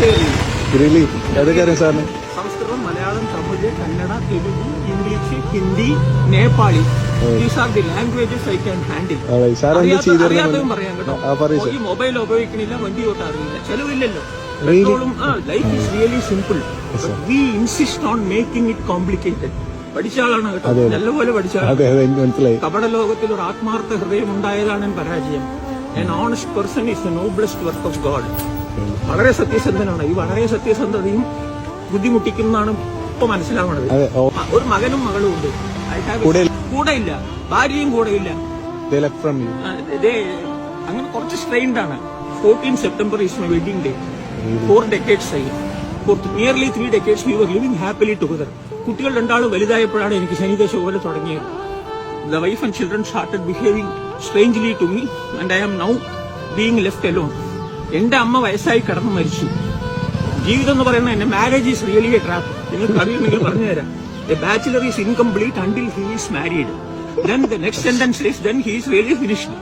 Really ഏതൊക്കെ അറിയാം സാറിന്? Sanskrit Malayalam Tamil Kannada Telugu English Hindi Nepali. Languages I can handle? അറിയാത്തതും പറയാം കേട്ടോ. ഈ മൊബൈൽ ഉപയോഗിക്കണില്ല വണ്ടി ഓട്ടം അറിയില്ല ചെലവില്ലല്ലോ. Really? പെട്രോളും life is really simple we insist on making it complicated പഠിച്ച ആളാണ് കേട്ടോ. നല്ലപോലെ പഠിച്ച ആളാണ്. കപട ലോകത്തിൽ ഒരു ആത്മാർത്ഥ ഹൃദയം ഉണ്ടായതാണ് പരാജയം. An honest person is a noblest work of God വളരെ സത്യസന്ധനാണ്. ഈ വളരെ സത്യസന്ധതയും ബുദ്ധിമുട്ടിക്കുന്നതാണ് ഇപ്പൊ മനസ്സിലാവുന്നത് അതെ ഓ. മ- ഒരു മകനും മകളും ഉണ്ട്. കൂടെ കൂടെ ഇല്ല. ഭാര്യയും കൂടെ ഇല്ല. അങ്ങനെ കുറച്ച് സ്ട്രെയിൻഡ് ആണ്. Fourteen September is my wedding day four decades ആയി. For nearly three decades you were living happily together കുട്ടികൾ രണ്ടാളും വലുതായപ്പോഴാണ് എനിക്ക് ശനിദേശ പോലെ തുടങ്ങിയത്. The wife and children started behaving strangely to me and I am now being left alone എന്റെ അമ്മ വയസ്സായി കടന്നു മരിച്ചു. ജീവിതം എന്ന് പറയുന്നത് എന്റെ marriage is really a trap നിങ്ങൾക്ക് അറിയുമെങ്കിൽ പറഞ്ഞുതരാം a bachelor is incomplete until he is married then the next sentence is then he is really finished